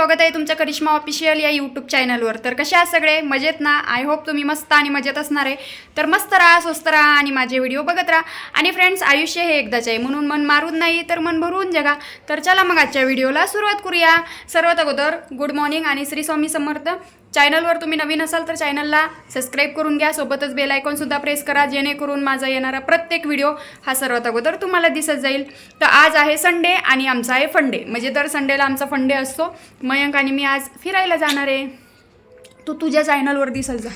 स्वागत आहे तुमच्या करिश्मा ऑफिशियल या यूट्यूब चॅनलवर तर कसे आहात सगळे? मजेत ना? आय होप तुम्ही मस्त आणि मजेत असणार आहे. तर मस्त राहा स्वस्त राहा आणि माझे व्हिडिओ बघत राहा. आणि फ्रेंड्स आयुष्य हे एकदाच आहे. म्हणून मन मारून नाही तर मन भरून जगा. तर चला मग आजच्या व्हिडिओला सुरुवात करूया. सर्वात अगोदर गुड मॉर्निंग आणि श्री स्वामी समर्थ. चॅनलवर तुम्ही नवीन असाल तर चॅनलला सबस्क्राईब करून घ्या. सोबतच बेल आयकॉनसुद्धा प्रेस करा जेणेकरून माझा येणारा प्रत्येक व्हिडिओ हा सर्वात अगोदर तुम्हाला दिसत जाईल. तर आज आहे संडे आणि आमचा आहे फंडे म्हणजे दर संडेला आमचा फंडे असतो. मयंक आणि मी आज फिरायला जाणार आहे. तू तुझ्या चॅनलवर दिसल जा.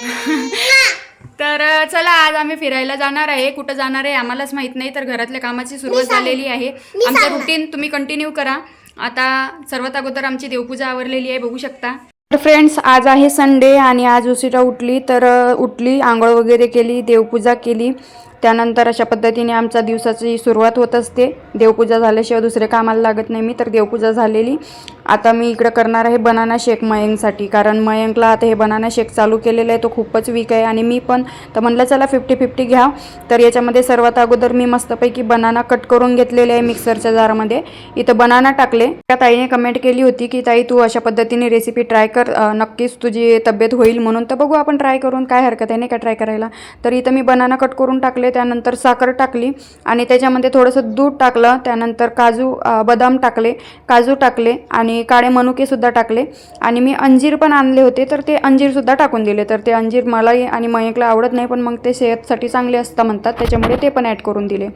तर चला आज आम्ही फिरायला जाणार आहे. कुठं जाणार आहे आम्हालाच माहीत नाही तर घरातल्या कामाची सुरुवात झालेली आहे. आमचं रुटीन तुम्ही कंटिन्यू करा. आता सर्वात अगोदर आमची देवपूजा आवरलेली आहे बघू शकता. तर फ्रेंड्स आज आहे संडे आणि आज उशिरा उठली तर उठली आंघोळ वगैरे केली देवपूजा केली. त्यानंतर अशा पद्धतीने आमच्या दिवसाची सुरुवात होत असते. देवपूजा झाल्याशिवाय दुसरे कामाला लागत नाही. मी तर देवपूजा झालेली. आता मी इकडं करणार आहे बनाना शेक मयंकसाठी. कारण मयंकला आता हे बनाना शेक चालू केलेलं आहे. तो खूपच वीक आहे. आणि मी पण तर म्हणलं चला फिफ्टी फिफ्टी घ्या. तर याच्यामध्ये सर्वात अगोदर मी मस्तपैकी बनाना कट करून घेतलेले आहे मिक्सरच्या जारमध्ये. इथं बनाना टाकले. त्या ताईने कमेंट केली होती की ताई तू अशा पद्धतीने रेसिपी ट्राय कर. नक्कीच तुझी तब्येत होईल म्हणून तर बघू आपण ट्राय करून काय हरकत आहे नाही का ट्राय करायला. तर इथं मी बनाना कट करून टाकले. त्यानंतर साखर टाकली आणि त्याच्यामध्ये थोडंसं दूध टाकलं त्यानंतर काजू बदाम टाकले काजू टाकले आणि काळे मनुकेसुद्धा टाकले. आणि मी अंजीर पण आणले होते तर ते अंजीरसुद्धा टाकून दिले. तर ते अंजीर मलाही आणि मयंकला आवडत नाही पण मग ते सेहतसाठी चांगले असतात म्हणतात त्याच्यामुळे ते पण ॲड करून दिले.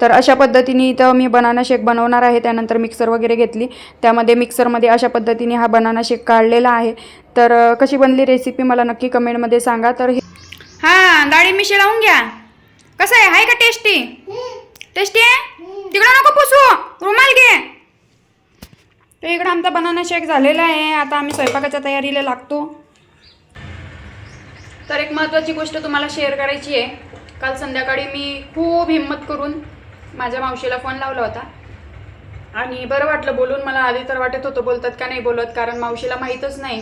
तर अशा पद्धतीने इथं मी बनाना शेक बनवणार आहे त्यानंतर मिक्सर वगैरे घेतली. त्यामध्ये मिक्सरमध्ये अशा पद्धतीने हा बनाना शेक काढलेला आहे. तर कशी बनली रेसिपी मला नक्की कमेंटमध्ये सांगा. तर हे हां डाळी मिशी लावून घ्या. कसं आहे? आहे का टेस्टी टेस्टी आहे? तिकडं नको पुसू. रुमाल घे. तर इकडं आमचा बनाना शेक झालेला आहे. आता आम्ही स्वयंपाकाच्या तयारीला लागतो. तर एक महत्त्वाची गोष्ट तुम्हाला शेअर करायची आहे. काल संध्याकाळी मी खूप हिंमत करून माझ्या मावशीला फोन लावला होता. आणि बरं वाटलं बोलून. मला आधी तर वाटत होतं बोलतात का नाही बोलत. कारण मावशीला माहीतच नाही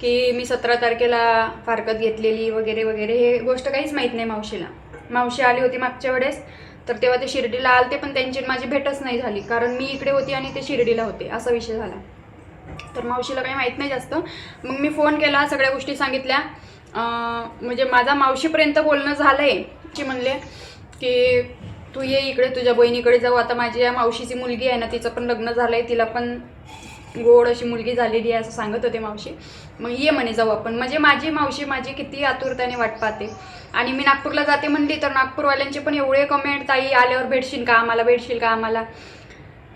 की मी सतरा तारखेला फारकत घेतलेली वगैरे वगैरे. हे गोष्ट काहीच माहीत नाही मावशीला. मावशी आली होती मागच्या वेळेस तर तेव्हा ते शिर्डीला आलते पण त्यांची माझी भेटच नाही झाली कारण मी इकडे होती आणि ते शिर्डीला होते असा विषय झाला. तर मावशीला काही माहीत नाही जास्त. मग मी फोन केला सगळ्या गोष्टी सांगितल्या. म्हणजे माझा मावशीपर्यंत बोलणं झालं आहे की म्हणले की तू ये इकडे तुझ्या बहिणीकडे जाऊ आता माझी या मावशीची मुलगी आहे ना तिचं पण लग्न झालं आहे तिला पण गोड अशी मुलगी झालेली आहे असं सांगत होते मावशी. मग ये म्हणे जाऊ आपण. म्हणजे माझी मावशी माझी किती आतुरतेने वाट पाहते. आणि मी नागपूरला जाते म्हणली तर नागपूरवाल्यांचे पण एवढे कमेंट ताई आल्यावर भेटशील का आम्हाला? भेटशील का आम्हाला?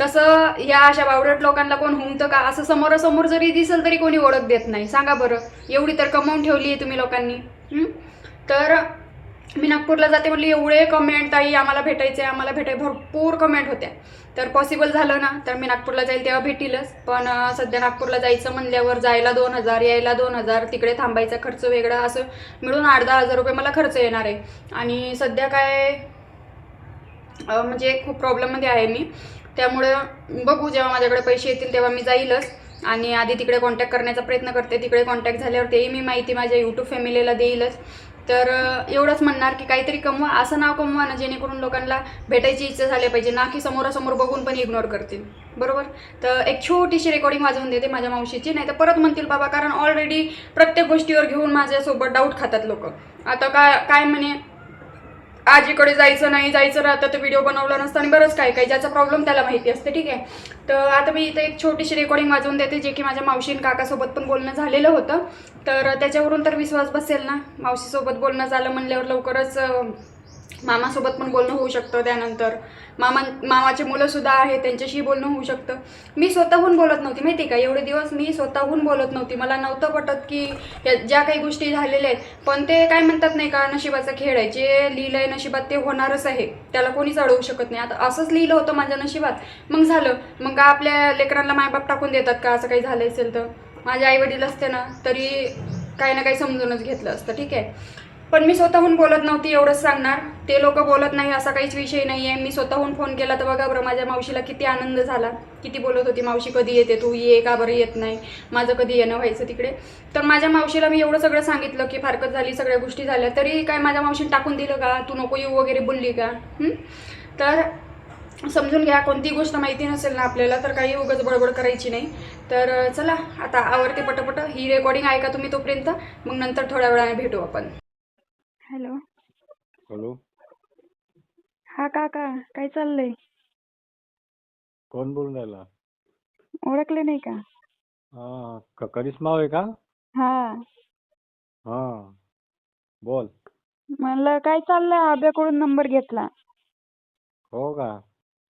तसं या अशा बावडट लोकांना कोण हुमतं का? असं समोरासमोर जरी दिसेल तरी कोणी ओळख देत नाही. सांगा बरं. एवढी तर कमावून ठेवली आहे तुम्ही लोकांनी. तर मी नागपूरला जाते म्हटली एवढे कमेंट ताई आम्हाला भेटायचे आम्हाला भेटाय भरपूर कमेंट होत्या. तर पॉसिबल झालं ना तर मी नागपूरला जाईल तेव्हा भेटीलच. पण सध्या नागपूरला जायचं म्हणल्यावर जायला दोन हजार यायला दोन हजार तिकडे थांबायचा खर्च वेगळा असं मिळून आठ दहा हजार रुपये मला खर्च येणार आहे. आणि सध्या काय म्हणजे खूप प्रॉब्लेममध्ये आहे मी. त्यामुळं बघू जेव्हा माझ्याकडे पैसे येतील तेव्हा मी जाईलच. आणि आधी तिकडे कॉन्टॅक्ट करण्याचा प्रयत्न करते. तिकडे कॉन्टॅक्ट झाल्यावर तेही मी माहिती माझ्या यूट्यूब फॅमिलीला देईलच. तर एवढंच म्हणणार की काहीतरी कमवा असं नाव कमवा ना जेणेकरून लोकांना भेटायची इच्छा झाली पाहिजे. ना की समोरासमोर बघून पण इग्नोर करतील. बरोबर? तर एक छोटीशी रेकॉर्डिंग वाजवून देते माझ्या मावशीची नाही तर परत म्हणतील बाबा कारण ऑलरेडी प्रत्येक गोष्टीवर घेऊन माझ्यासोबत डाऊट खातात लोक. आता काय काय म्हणे आजीकडे जायचं नाही जायचं राहतं तर व्हिडिओ बनवला नसतं आणि बरंच काय काय ज्याचा प्रॉब्लेम त्याला माहिती असते ठीक आहे? तर आता मी इथे एक छोटीशी रेकॉर्डिंग वाजवून देते जे की माझ्या मावशी आणि काकासोबत पण बोलणं झालेलं होतं. तर त्याच्यावरून तर विश्वास बसेल ना? मावशीसोबत बोलणं झालं म्हणल्यावर लवकरच मामासोबत पण बोलणं होऊ शकतं त्यानंतर. मामा मामाचे मुलंसुद्धा आहेत त्यांच्याशी बोलणं होऊ शकतं. मी स्वतःहून बोलत नव्हती माहिती आहे का? एवढे दिवस मी स्वतःहून बोलत नव्हती. मला नव्हतं पटत की या ज्या काही गोष्टी झालेल्या आहेत पण ते काय म्हणतात नाही का नशिबाचा खेळ आहे. जे लिहिलं आहे नशिबात ते होणारच आहे. त्याला कोणीच अडवू शकत नाही. आता असंच लिहिलं होतं माझ्या नशिबात. मग झालं. मग का आपल्या लेकरांना मायबाप टाकून देतात का? असं काही झालं असेल तर. माझे आईवडील असते ना तरी काही ना काही समजूनच घेतलं असतं. ठीक आहे. पण मी स्वतःहून बोलत नव्हती एवढंच सांगणार. ते लोक बोलत नाही असा काहीच विषय नाही आहे मी स्वतःहून फोन केला तर बघा बरं माझ्या मावशीला किती आनंद झाला. किती बोलत होती मावशी कधी येते तू? ये का बरं येत नाही? माझं कधी येणं व्हायचं तिकडे? तर माझ्या मावशीला मी एवढं सगळं सांगितलं की फारकत झाली सगळ्या गोष्टी झाल्या. तरी काय माझ्या मावशीने टाकून दिलं का? तू नको येऊ वगैरे बोलली का? तर समजून घ्या कोणती गोष्ट माहिती नसेल ना आपल्याला तर काही उगाच बडबड करायची नाही. तर चला आता आवडते पटपट. ही रेकॉर्डिंग ऐका तुम्ही तोपर्यंत. मग नंतर थोड्या वेळाने भेटू आपण. हॅलो. हॅलो. हा काका काय चाललंय? कोण बोलून राहिला? ओळखले नाही का? हा क- करिश्मा होय का? हा. हा बोल. म्हणलं काय चाललंय? आब्याकडून नंबर घेतला. हो का?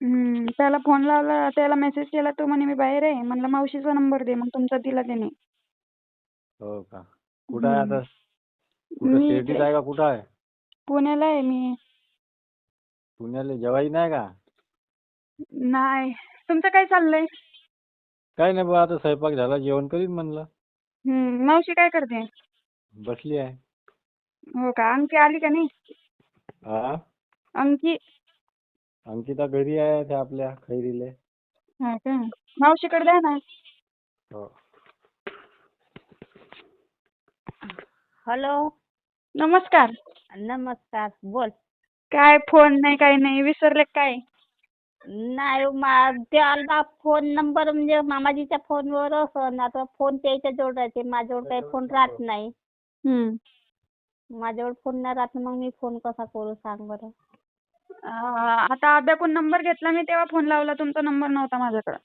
हम्म, त्याला फोन लावला त्याला मेसेज केला तो म्हणे मी बाहेर आहे. म्हणलं मावशीचा नंबर दे मग तुमचा दिला त्याने. हो का? कुठं आहे आता? कुठं मी शिर्डीत इकडे- आहे का कुठं आहे? पुण्याला आहे मी. पुण्याला जेवाई नाही का? नाही. तुमचं काय चाललंय? काही नाही बा आता स्वयंपाक झाला जेवण करीन म्हणलं. हम्म, मावशी काय करते? बसली आहे. हो का? अंकी आली का नाही? हा अंकी अंकिता घरी आहे त्या आपल्या खैरीले. हा का? मावशीकडे द्या ना. हो. हॅलो. नमस्कार. नमस्कार बोल. काय फोन नाही काही नाही. विसरले काय? नाही मा ते फोन नंबर म्हणजे मामाजीच्या फोनवर असं आता फोन त्याच्याजवळ राहते. माझ्याजवळ काही फोन राहत नाही. हम्म. माझ्याजवळ फोन नाही राहत. मग मी फोन कसा करू सांग बरं. आ, आता आब्याकडून नंबर घेतला. मी तेव्हा फोन लावला. तुमचा नंबर नव्हता माझ्याकडे.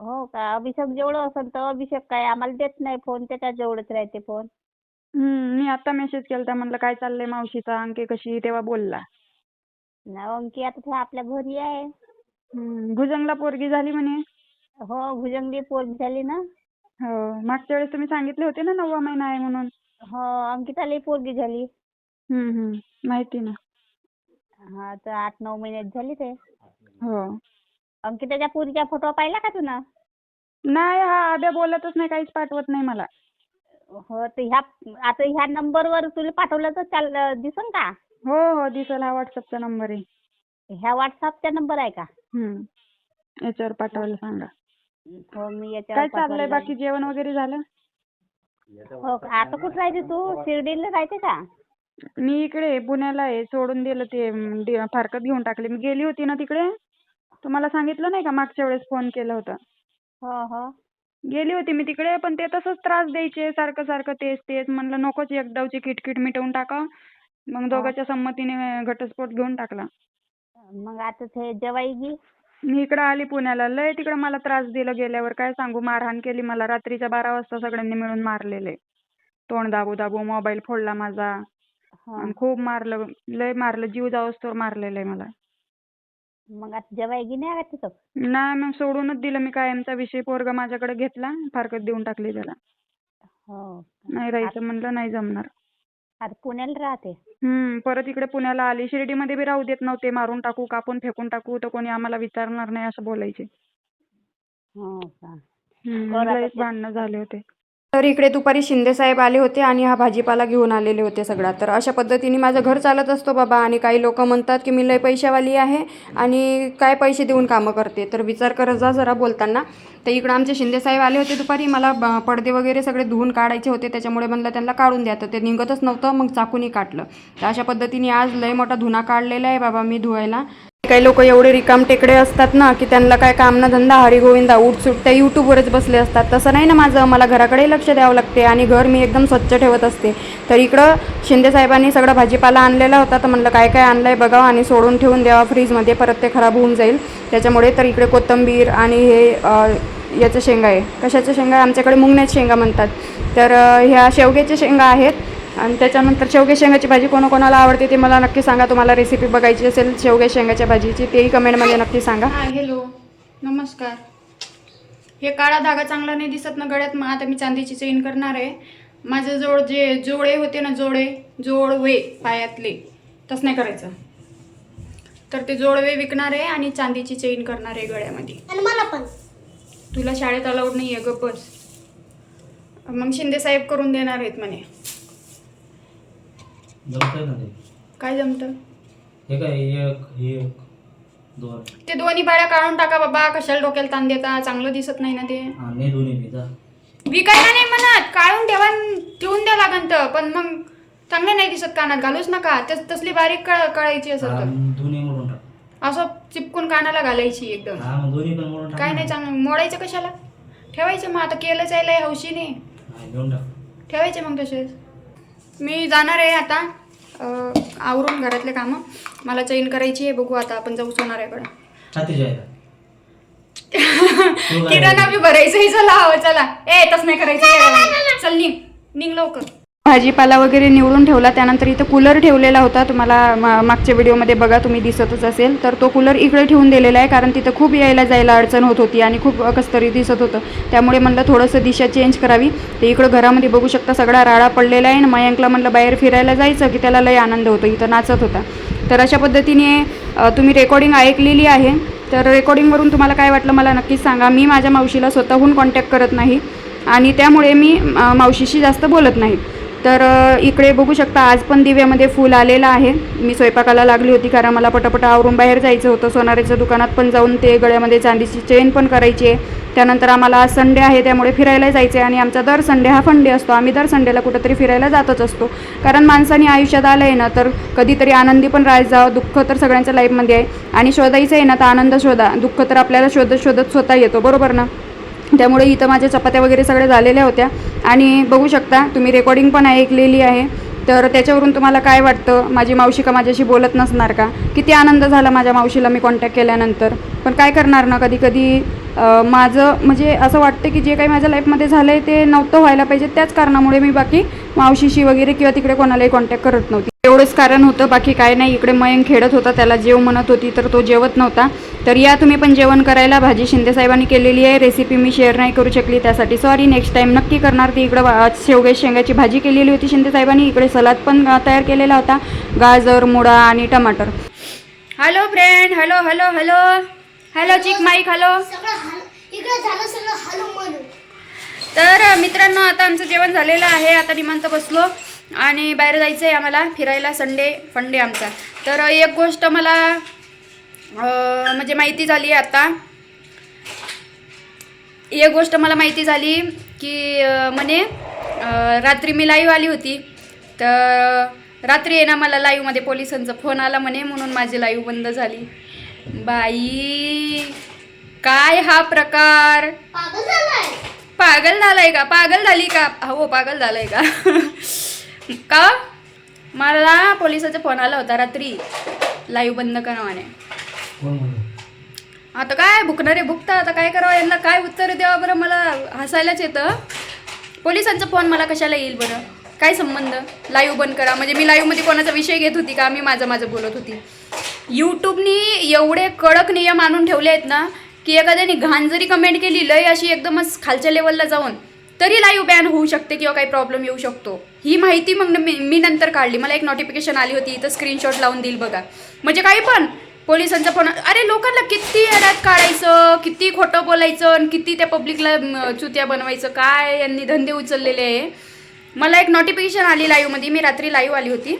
हो का? अभिषेक जेवढं असेल तर अभिषेक काय? आम्हाला देत नाही फोन त्याच्या जवळच राहते फोन हम्म, मी आता मेसेज केलता म्हणलं काय चाललंय मावशीचा अंकी कशी तेव्हा बोलला. नाही अंकी आता ते आपल्या घरी आहे. हम्म, भुजंगला पोरगी झाली म्हणे. हो भुजंगली पोरगी झाली ना. हो मागच्या वेळेस तुम्ही सांगितले होते ना नववा महिना आहे म्हणून. हो अंकितालाही पोरगी झाली. हम्म, हम्म. माहिती ना. हा तर आठ नऊ महिन्यात झाली ते. हो. अंकिताच्या पोरीचा फोटो पाहिला का तू ना नाही हा आब्या बोलतच नाही काहीच पाठवत नाही मला. हो तर ह्या आता ह्या नंबरवर तुला पाठवलं तर चाल दिसन का? हो हो दिसेल हा व्हॉट्सअपचा नंबर आहे. ह्या व्हॉट्सअपचा नंबर आहे का? हम्म. याच्यावर पाठवायला सांगा. हो मी याच्यावर काय चाललंय? बाकी जेवण वगैरे झालं? हो का आता कुठं राहते तू? शिर्डीला राहते का? मी इकडे पुण्याला आहे सोडून दिलं ते अं, फारकत घेऊन टाकले. मी गेली होती ना तिकडे? तुम्हाला सांगितलं नाही का? मागच्या वेळेस फोन केला होता. हो हो. गेली होती मी तिकडे पण ते तसंच त्रास द्यायचे सारखं सारखं तेच तेच म्हणलं नकोच एकदावची किटकिट मिटवून टाका. मग दोघांच्या संमतीने घटस्फोट घेऊन टाकला. मग आता ते जवाई गी मी इकडं आली पुण्याला. लय तिकडं मला त्रास दिला गेल्यावर. काय सांगू मारहाण केली मला. रात्रीच्या बारा वाजता सगळ्यांनी मिळून मारलेले. तोंड दाबू दाबू मोबाईल फोडला माझा. आणि खूप मारलं लय मारलं जीव जावस्तोवर मारलेलं आहे मला. मग आता जवाई गी नाही का तिथं? नाही मग सोडूनच दिलं मी कायमचा विषय पोरगा माझ्याकडे घेतला फारकत देऊन टाकली त्याला. हो. नाही राहायचं म्हणलं नाही जमणार. आता पुण्याला राहते? हम्म परत इकडे पुण्याला आली. शिर्डीमध्ये बी राहू देत नव्हते मारून टाकू कापून फेकून टाकू तर कोणी आम्हाला विचारणार नाही असं बोलायचे. हो का. हम्म, आता लयच भांडणं झाले होते. तर इकडे दुपारी शिंदेसाहेब आले होते आणि हा भाजीपाला घेऊन आलेले होते सगळा. तर अशा पद्धतीने माझं घर चालत असतो बाबा आणि काही लोक म्हणतात की मी लय पैशावाली आहे आणि काय पैसे देऊन कामं करते. तर विचार करत जा जरा बोलताना. तर इकडं आमचे शिंदेसाहेब आले होते दुपारी. मला ब- पडदे वगैरे सगळे धुवून काढायचे होते. त्याच्यामुळे म्हणलं त्यांना काढून द्या. तर ते निघतच नव्हतं मग चाकूनही काढलं तर अशा पद्धतीने आज लय मोठा धुना काढलेला आहे बाबा मी धुवायला. काही लोक एवढे रिकाम टेकडे असतात ना की त्यांना काय काम ना धंदा हरिगोविंदा उठसूट त्या यूट्यूबवरच बसले असतात. तसं नाही ना माझं मला घराकडे लक्ष द्यावं लागते आणि घर मी एकदम स्वच्छ ठेवत असते. तर इकडं शिंदे साहेबांनी सगळा भाजीपाला आणलेला होता तर म्हणलं काय काय आणलं आहे बघावं आणि सोडून ठेवून द्यावा फ्रीजमध्ये परत ते खराब होऊन जाईल. त्याच्यामुळे तर इकडे कोथिंबीर आणि हे याचं शेंगा आहे. कशाच्या शेंगा? आहे आमच्याकडे मुंगण्याच्या शेंगा म्हणतात. तर ह्या शेवग्याच्या शेंगा आहेत. आणि त्याच्यानंतर शेवगे शेंगाची भाजी कोणाकोणाला आवडते ते मला नक्की सांगा. तुम्हाला रेसिपी बघायची असेल शेवगे शेंगाच्या भाजीची तेही कमेंटमध्ये नक्की सांगा. हॅलो नमस्कार. हे काळा धागा चांगला नाही दिसत ना गळ्यात? मग आता मी चांदीची चेन करणार आहे. माझ्याजवळ जे जोडे होते ना जोडे जोडवे पायातले तसं नाही करायचं. तर ते जोडवे विकणार आहे आणि चांदीची चेन करणार आहे गळ्यामध्ये. आणि मला पण. तुला शाळेत अलाउड नाही आहे गप्प बस. मग शिंदे साहेब करून देणार आहेत म्हणे. जमतंय ना ते काय जमतं? हे काय एक हे एक दोन. ते दोन्ही बाळ्या काढून टाका बाबा कशाला डोक्याला ताण देता चांगलं दिसत नाही ना ते. आणि दोन्ही विकायला नाही म्हणत काढून ठेवा न ठेवून द्या लागन तर. पण मग चांगलं नाही दिसत कानात घालूच नका. तस तसली बारीक कळ कळायची असत तर. दोन्ही मोडून टाक. असं चिपकून कानाला घालायची एकदम. हा मग दोन्ही पण मोडून टाक काय. नाही चांगलं मोडायचं कशाला? ठेवायचं मग आता केलंच आहे लय हौशीने. हा, घेऊन टाक. ठेवायचे मग तसेच. मी जाणार आहे आता अं, आवरून घरातले कामं. मला चैन करायची आहे बघू आता आपण जाऊ सोनाऱ्याकडे किराणा बी भरायचंय चला हवं चला. ए तस नाही करायचं चल निघ. निघ लवकर. भाजीपाला वगैरे निवडून ठेवला त्यानंतर इथं कूलर ठेवलेला होता. तुम्हाला मा- मागच्या व्हिडिओमध्ये बघा तुम्ही दिसतच असेल. तर तो कूलर इकडे ठेवून दिलेला आहे कारण तिथं खूप यायला जायला अडचण होत होती आणि खूप कसतरी दिसत होतं. त्यामुळे म्हणलं थोडंसं दिशा चेंज करावी. तर इकडं घरामध्ये बघू शकता सगळा राडा पडलेला आहे आणि मयंकला म्हणलं बाहेर फिरायला जायचं की त्याला लय आनंद होतो इथं नाचत होता. तर अशा पद्धतीने तुम्ही रेकॉर्डिंग ऐकलेली आहे. तर रेकॉर्डिंगवरून तुम्हाला काय वाटलं मला नक्कीच सांगा. मी माझ्या मावशीला स्वतःहून कॉन्टॅक्ट करत नाही आणि त्यामुळे मी मावशीशी जास्त बोलत नाही. तर इकडे बघू शकता आज पण दिव्यामध्ये फूल आलेलं आहे. मी स्वयंपाकाला लागली होती कारण मला पटापट आवरून बाहेर जायचं होतं. सोनाऱ्याच्या दुकानात पण जाऊन ते गळ्यामध्ये चांदीची चेन पण करायची आहे. त्यानंतर आम्हाला आज संडे आहे त्यामुळे फिरायला जायचं आहे आणि आमचा दर संडे हा फंडे असतो. आम्ही दर संडेला कुठंतरी फिरायला जातच असतो. कारण माणसाने आयुष्यात आलं आहे ना तर कधीतरी आनंदी पण राहायचं जावं दुःख तर सगळ्यांच्या लाईफमध्ये आहे. आणि शोधायचं आहे ना तर आनंद शोधा. दुःख तर आपल्याला शोधत शोधत स्वतः येतो. बरोबर ना? त्यामुळे इथं माझ्या चपात्या वगैरे सगळ्या झालेल्या होत्या. आणि बघू शकता तुम्ही रेकॉर्डिंग पण ऐकलेली आहे. तर त्याच्यावरून तुम्हाला काय वाटतं? माझी मावशी का माझ्याशी बोलत नसणार का? किती आनंद झाला माझ्या मावशीला मी कॉन्टॅक्ट केल्यानंतर. पण काय करणार ना कधी कधी माझं म्हणजे असं वाटतं की जे काही माझ्या लाईफमध्ये झालं आहे ते नव्हतं व्हायला पाहिजे. त्याच कारणामुळे मी बाकी मावशीशी वगैरे किंवा तिकडे कोणालाही कॉन्टॅक्ट करत नव्हती. एवढंच कारण होतं. बाकी काय नाही. इकडे मयंक खेळत होता. त्याला जेव म्हणत होती तर तो जेवत नव्हता. तर या तुम्ही पण जेवण करायला. भाजी शिंदेसाहेबांनी केलेली आहे. रेसिपी मी शेअर नाही करू शकली त्यासाठी सॉरी नेक्स्ट टाईम नक्की करणार. ती इकडं शेवगे शेंगाची भाजी केलेली होती शिंदेसाहेबांनी इकडे सलाद पण तयार केलेला होता. गाजर मुळा आणि टमाटर. Hello friend hello hello hello hello check mic hello सगळं हल इकडे झालं सगळं हलू म्हणून तर मित्रांनो आता आमचं जेवण झालेलं आहे. आता निमांत बसलो. आणि बाहेर जायचं आहे आम्हाला. फिरायला संडे फंडे आमचा. तर एक गोष्ट मला म्हणजे माहिती झाली आता. एक गोष्ट मला माहिती झाली की म्हणे रात्री मी लाईव्ह आली होती. तर रात्री आहे ना मला लाईव्हमध्ये पोलिसांचा फोन आला म्हणे म्हणून माझी लाईव्ह बंद झाली. बाई काय हा प्रकार? पागल झालाय. का? पागल झाली का? हो पागल झालाय का? का? मला पोलिसाचा फोन आला होता रात्री. लाईव्ह बंद करावाने कोण म्हणतो आता काय भुकणारे भुकता आता काय करावं? यांना काय उत्तर द्यावं बरं? मला हसायलाच येतं. पोलिसांचा फोन मला कशाला येईल बरं? काय संबंध? लाईव्ह बंद करा. म्हणजे मी लाईव्हमध्ये कोणाचा विषय घेत होती का? मी माझं माझं बोलत होती. यूट्यूबनी एवढे कडक नियम आणून ठेवले आहेत ना की एखाद्याने घाण जरी कमेंट केली लय अशी एकदमच खालच्या लेवलला जाऊन तरी लाईव्ह बॅन होऊ शकते किंवा काही प्रॉब्लेम येऊ शकतो. ही माहिती मग मी मी नंतर काढली. मला एक नोटिफिकेशन आली होती इथं स्क्रीनशॉट लावून देईल बघा. म्हणजे काही पण पोलिसांचा फोन अरे लोकांना किती अड्यात काढायचं किती खोटं बोलायचं आणि किती त्या पब्लिकला चुत्या बनवायचं काय यांनी धंदे उचललेले आहे. मला एक नोटिफिकेशन आली लाईव्हमध्ये मी रात्री लाईव्ह आली होती.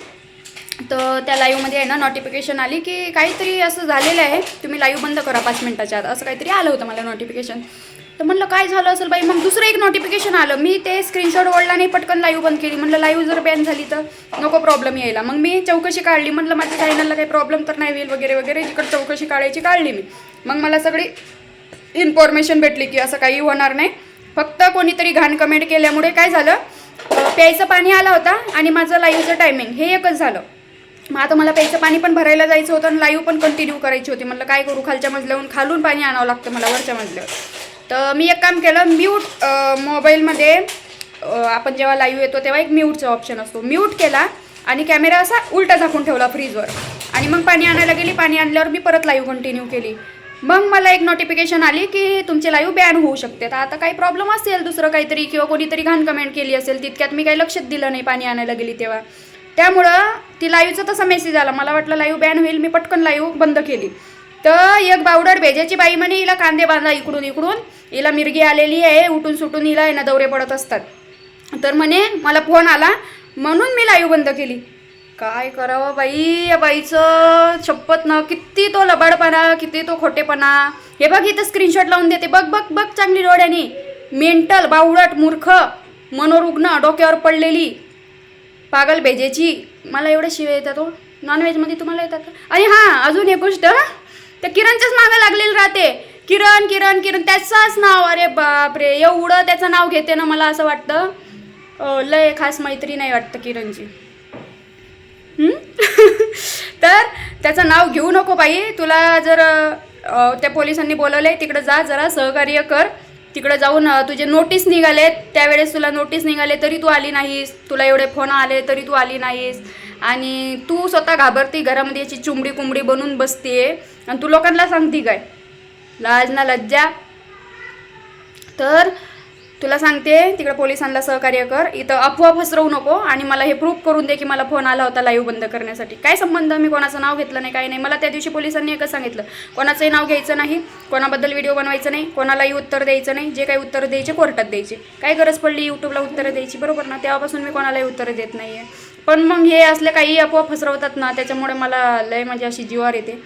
तर त्या लाईव्हमध्ये आहे ना नोटिफिकेशन आली की काहीतरी असं झालेलं आहे. तुम्ही लाईव्ह बंद करा पाच मिनटाच्या आत. असं काहीतरी आलं होतं मला नोटिफिकेशन तर म्हणलं काय झालं असेल बाई? मग दुसरं एक नोटिफिकेशन आलं. मी ते स्क्रीनशॉट ओढला नाही पटकन लाईव्ह बंद केली. म्हणलं लाईव्ह जर बॅन झाली तर नको प्रॉब्लेम यायला. मग मी चौकशी काढली. म्हटलं माझ्या चॅनलला काही प्रॉब्लेम तर नाही होईल वगैरे वगैरे. जिकडे चौकशी काढायची काढली मी. मग मला सगळी इन्फॉर्मेशन भेटली की असं काही होणार नाही. फक्त कोणीतरी घाण कमेंट केल्यामुळे काय झालं? प्यायचं पाणी आलं होता आणि माझं लाईव्हचं टायमिंग हे एकच झालं. मग आता मला प्यायचं पाणी पण भरायला जायचं होतं आणि लाईव्ह पण कंटिन्यू करायची होती. म्हटलं काय करू? खालच्या मजल्याहून खालून पाणी आणावं लागतं मला वरच्या मजल्यावर. तर मी एक काम केलं म्यूट मोबाईलमध्ये आपण जेव्हा लाईव्ह येतो तेव्हा एक म्यूटचा ऑप्शन असतो. म्यूट केला आणि कॅमेरा असा उलटा झाकून ठेवला फ्रीजवर आणि मग पाणी आणायला गेली पाणी आणल्यावर मी परत लाईव्ह कंटिन्यू केली. मग मला एक नोटिफिकेशन आली की तुमचे लाईव्ह बॅन होऊ शकते. तर आता काही प्रॉब्लेम असेल दुसरं काहीतरी किंवा कोणीतरी घाण कमेंट केली असेल तितक्यात मी काही लक्षात दिलं नाही पाणी आणायला गेली तेव्हा. त्यामुळं ती लाईव्हचा तसा मेसेज आला. मला वाटलं लाईव्ह बॅन होईल मी पटकन लाईव्ह बंद केली. तर एक बावडर भेजाची बाई म्हणे हिला कांदे बांधा इकडून इकडून हिला मिरगी आलेली आहे उठून सुटून हिला आहे ना दौरे पडत असतात. तर म्हणे मला फोन आला. म्हणून मी लाईव्ह बंद केली. काय करावं बाई या बाईचं शपथ ना किती तो लबाडपणा किती तो खोटेपणा. हे बघ इथं स्क्रीनशॉट लावून देते. बघ बघ बघ चांगली डोळ्याने. मेंटल बावळट मूर्ख मनोरुग्ण डोक्यावर पडलेली. पागल भेजेची मला एवढं शिवाय येतात हो. नॉनव्हेजमध्ये तुम्हाला येतात आणि हां अजून एक गोष्ट. त्या किरणच्याच मागं लागलेली राहते. किरण किरण किरण त्याचाच नाव. अरे बापरे एवढं त्याचं नाव घेते ना मला असं वाटतं. लय खास मैत्री नाही वाटतं किरणची. तर त्याचं नाव घेऊ नको बाई. तुला जर त्या पोलिसांनी बोलवलं आहे तिकडं जा जरा सहकार्य कर. तिकडं जाऊन तुझे नोटीस निघाले त्यावेळेस तुला नोटीस निघाले तरी तू आली नाहीस. तुला एवढे फोन आले तरी तू आली नाहीस. आणि तू स्वतः घाबरती घरामध्ये याची चुंबडी कुंबडी बनून बसतीये. आणि तू लोकांना सांगती काय? लाज ना लज्जा. तर तुला सांगते तिकडे पोलिसांना सहकार्य कर. इथं अफवा पसरवू नको आणि मला हे प्रूफ करून दे की मला फोन आला होता लाईव्ह बंद करण्यासाठी. काय संबंध? मी कोणाचं नाव घेतलं नाही काही नाही. मला त्या दिवशी पोलिसांनी एकच सांगितलं. कोणाचंही नाव घ्यायचं नाही कोणाबद्दल व्हिडिओ बनवायचं नाही कोणालाही उत्तर द्यायचं नाही जे काही उत्तर द्यायचे कोर्टात द्यायचे. काय गरज पडली यूट्यूबला उत्तरं द्यायची? बरोबर ना? तेव्हापासून मी कोणालाही उत्तरं देत नाही आहे पण मग हे असले काही अफवा पसरवतात ना त्याच्यामुळे मला लय म्हणजे अशी जीवार येते.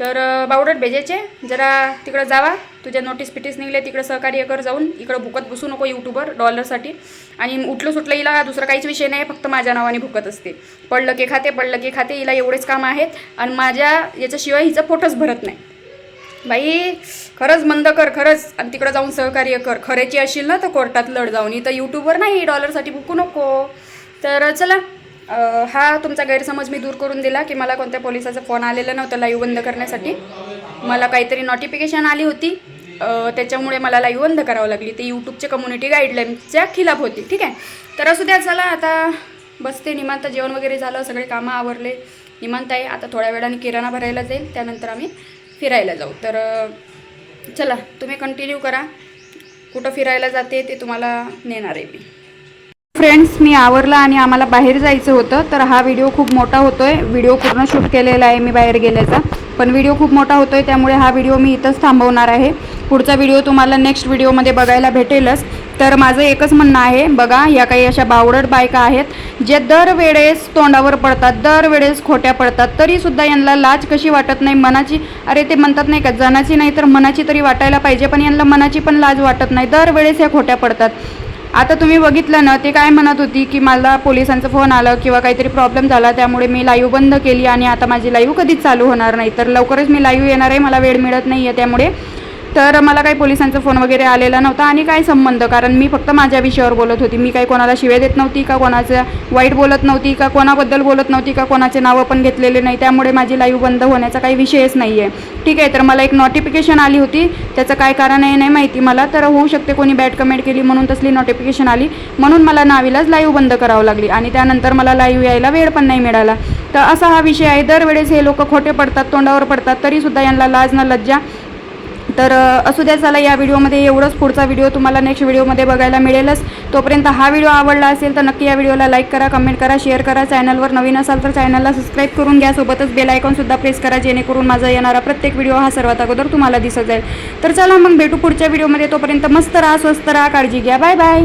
तर बावडट भेजायचे जरा तिकडं जावा. तुझ्या नोटीस पिटीस निघले तिकडं सहकार्य कर जाऊन. इकडं भुकत बसू नको यूट्यूबर डॉलरसाठी आणि उठलं सुटलं हिला दुसरा काहीच विषय नाही फक्त माझ्या नावाने भुकत असते. पडलं की खाते पडलं की खाते हिला एवढेच काम आहेत. आणि माझ्या याच्याशिवाय हिचा पोटच भरत नाही. बाई खरंच मंद कर खरंच. आणि तिकडं जाऊन सहकार्य कर. खऱ्याची असेल ना तर कोर्टात लढ जाऊन. इथं यूट्यूबवर नाही डॉलरसाठी भुकू नको. तर चला. हा तुमचा गैरसमज मी दूर करून दिला की मला कोणत्या पोलिसाचा फोन आलेला नव्हता लाईव्ह बंद करण्यासाठी. मला काहीतरी नोटिफिकेशन आली होती. त्याच्यामुळे मला लाईव्ह बंद करावं लागली. ते यूट्यूबच्या कम्युनिटी गाईडलाईनच्या खिलाफ होती. ठीक आहे? तर असू द्या चला आता बसते. निमांत जेवण वगैरे झालं सगळे कामं आवरले. निमांत आहे. आता थोड्या वेळाने किराणा भरायला जाईल. त्यानंतर आम्ही फिरायला जाऊ. तर चला तुम्ही कंटिन्यू करा. कुठं फिरायला जाते ते तुम्हाला नेणार आहे मी. फ्रेंड्स मी आवरला आणि आम्हाला बाहेर जायचं होतं तर हा व्हिडिओ खूप मोठा होतो आहे व्हिडिओ पूर्ण शूट केलेला आहे मी बाहेर गेल्याचा. पण व्हिडिओ खूप मोठा होतो आहे त्यामुळे हा व्हिडिओ मी इथंच थांबवणार आहे. पुढचा व्हिडिओ तुम्हाला नेक्स्ट व्हिडिओमध्ये बघायला भेटेलच. तर माझं एकच म्हणणं आहे बघा या काही अशा बावडट बायका आहेत जे दरवेळेस तोंडावर पडतात दरवेळेस खोट्या पडतात तरीसुद्धा यांना लाज कशी वाटत नाही? मनाची अरे ते म्हणतात नाही का जनाची नाही तर मनाची तरी वाटायला पाहिजे पण यांना मनाची पण लाज वाटत नाही. दरवेळेस ह्या खोट्या पडतात. आता तुम्ही बघितलं ना ते काय म्हणत होती की मला पोलिसांचा फोन आला किंवा काहीतरी प्रॉब्लेम झाला त्यामुळे मी लाईव्ह बंद केली आणि आता माझी लाईव्ह कधीच चालू होणार नाही. तर लवकरच मी लाईव्ह येणार आहे मला वेळ मिळत नाही आहे त्यामुळे तर मला काही पोलिसांचा फोन वगैरे आलेला नव्हता आणि काय संबंध? कारण मी फक्त माझ्या विषयावर बोलत होती. मी काही कोणाला शिवे देत नव्हती का कोणाचं वाईट बोलत नव्हती का कोणाबद्दल बोलत नव्हती का कोणाचे नावं पण घेतलेले नाही. त्यामुळे माझी लाईव्ह बंद होण्याचा काही विषयच नाही आहे ठीक आहे तर मला एक नोटिफिकेशन आली होती. त्याचं काय कारण आहे नाही माहिती मला तर होऊ शकते कोणी बॅड कमेंट केली म्हणून तसली नोटिफिकेशन आली. म्हणून मला नावीलाच लाईव्ह बंद करावं लागली आणि त्यानंतर मला लाईव्ह यायला वेळ पण नाही मिळाला. तर असा हा विषय आहे. दरवेळेस हे लोक खोटे पडतात तोंडावर पडतात तरीसुद्धा यांना लाज ना लज्जा तर असू द्या चला या व्हिडिओमध्ये एवढंच पुढचा व्हिडिओ तुम्हाला नेक्स्ट व्हिडिओमध्ये बघायला मिळेलच. तोपर्यंत हा व्हिडिओ आवडला असेल तर नक्की या व्हिडिओला लाईक करा कमेंट करा शेअर करा. चॅनलवर नवीन असाल तर चॅनलला सबस्क्राईब करून घ्या. सोबतच बेल आयकॉनसुद्धा प्रेस करा जेणेकरून माझा येणारा प्रत्येक व्हिडिओ हा सर्वात अगोदर तुम्हाला दिसत जाईल. तर चला मग भेटू पुढच्या व्हिडिओमध्ये. तोपर्यंत मस्त राहा स्वस्त राहा काळजी घ्या. Bye bye